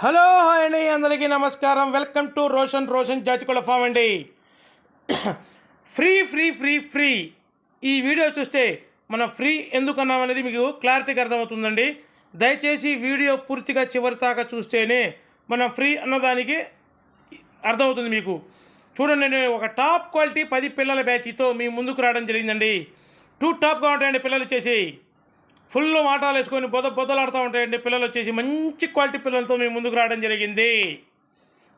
Hello hi అండి. అందరికీ నమస్కారం. Welcome to Roshan Roshan Jathikula farm అండి. Free free free free. ఈ వీడియో చూస్తే మనం ఫ్రీ ఎందుకన్నాం అనేది మీకు క్లారిటీగా అర్థమవుతుందండి. దయచేసి వీడియో పూర్తిగా చివరి దాకా చూస్తేనే మనం ఫ్రీ అన్నదానికి అర్థమవుతుంది మీకు. చూడండి నేను ఒక టాప్ క్వాలిటీ పది పిల్లల బ్యాచ్తో మీ ముందుకు రావడం జరిగిందండి. టూ టాప్గా ఉంటాయండి పిల్లలు చేసి. ఫుల్ వాటాలు వేసుకొని బొద బొదలాడుతూ ఉంటాయండి. పిల్లలు వచ్చేసి మంచి క్వాలిటీ పిల్లలతో మేము ముందుకు రావడం జరిగింది.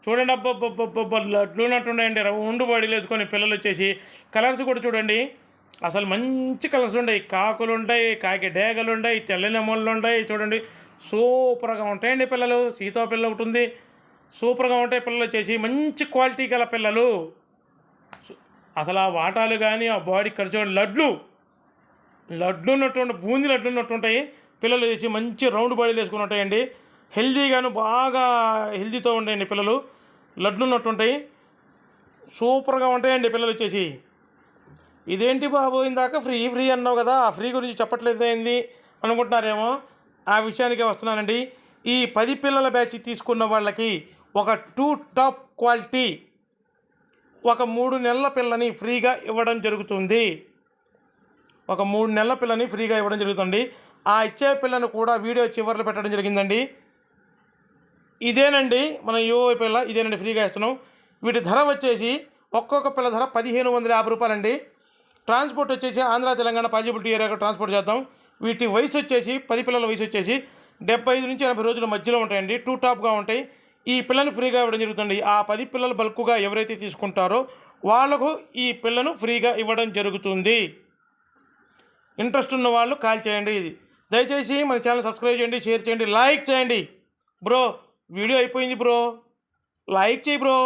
చూడండి అబ్బబ్బబ్బబ్బ లడ్లు ఉన్నట్టున్నాయండి ఉండు బాడీలు వేసుకొని పిల్లలు వచ్చేసి కలర్స్ కూడా చూడండి. అసలు మంచి కలర్స్ ఉంటాయి కాకులు ఉంటాయి కాకి డేగలు ఉంటాయి తెల్లని ఉంటాయి. చూడండి సూపర్గా ఉంటాయండి పిల్లలు. సీతో పిల్ల ఒకటి ఉంది. సూపర్గా ఉంటాయి పిల్లలు వచ్చేసి. మంచి క్వాలిటీ గల పిల్లలు. అసలు ఆ వాటాలు కానీ ఆ బాడీ ఖర్చు లడ్లు లడ్డు ఉన్నటువంటి బూందీ లడ్డు ఉన్నట్టు ఉంటాయి పిల్లలు వేసి మంచి రౌండ్ బాడీలు వేసుకుని ఉంటాయండి. హెల్దీగాను బాగా హెల్దీతో ఉంటాయండి పిల్లలు. లడ్లు ఉన్నట్టు ఉంటాయి సూపర్గా ఉంటాయండి పిల్లలు వచ్చేసి. ఇదేంటి బాబు ఇందాక ఫ్రీ ఫ్రీ అన్నావు కదా ఆ ఫ్రీ గురించి చెప్పట్లేదు ఏంది అనుకుంటున్నారేమో? ఆ విషయానికే వస్తున్నానండి. ఈ పది పిల్లల బ్యాచ్ తీసుకున్న వాళ్ళకి ఒక టూ టాప్ క్వాలిటీ ఒక మూడు నెలల పిల్లని ఫ్రీగా ఇవ్వడం జరుగుతుంది. ఒక మూడు నెలల పిల్లని ఫ్రీగా ఇవ్వడం జరుగుతుంది. ఆ ఇచ్చే పిల్లను కూడా వీడియో చివరిలో పెట్టడం జరిగిందండి. ఇదేనండి మన యువ పిల్ల ఇదేనండి ఫ్రీగా ఇస్తున్నాం. వీటి ధర వచ్చేసి ఒక్కొక్క పిల్ల ధర పదిహేను వందల యాభై రూపాయలండి. ట్రాన్స్పోర్ట్ వచ్చేసి ఆంధ్ర తెలంగాణ పాజిబిలిటీ ఏరియాకు ట్రాన్స్పోర్ట్ చేద్దాం. వీటి వయసు వచ్చేసి పది పిల్లల వయసు వచ్చేసి డెబ్బై ఐదు నుంచి ఎనభై రోజుల మధ్యలో ఉంటాయండి. టూ టాప్గా ఉంటాయి. ఈ పిల్లను ఫ్రీగా ఇవ్వడం జరుగుతుంది. ఆ పది పిల్లలు బల్క్గా ఎవరైతే తీసుకుంటారో వాళ్ళకు ఈ పిల్లను ఫ్రీగా ఇవ్వడం జరుగుతుంది. ఇంట్రెస్ట్ ఉన్న వాళ్ళు కాల్ చేయండి ఇది. దయచేసి మన ఛానల్ సబ్స్క్రైబ్ చేయండి షేర్ చేయండి లైక్ చేయండి. బ్రో వీడియో అయిపోయింది బ్రో. లైక్ చేయి బ్రో.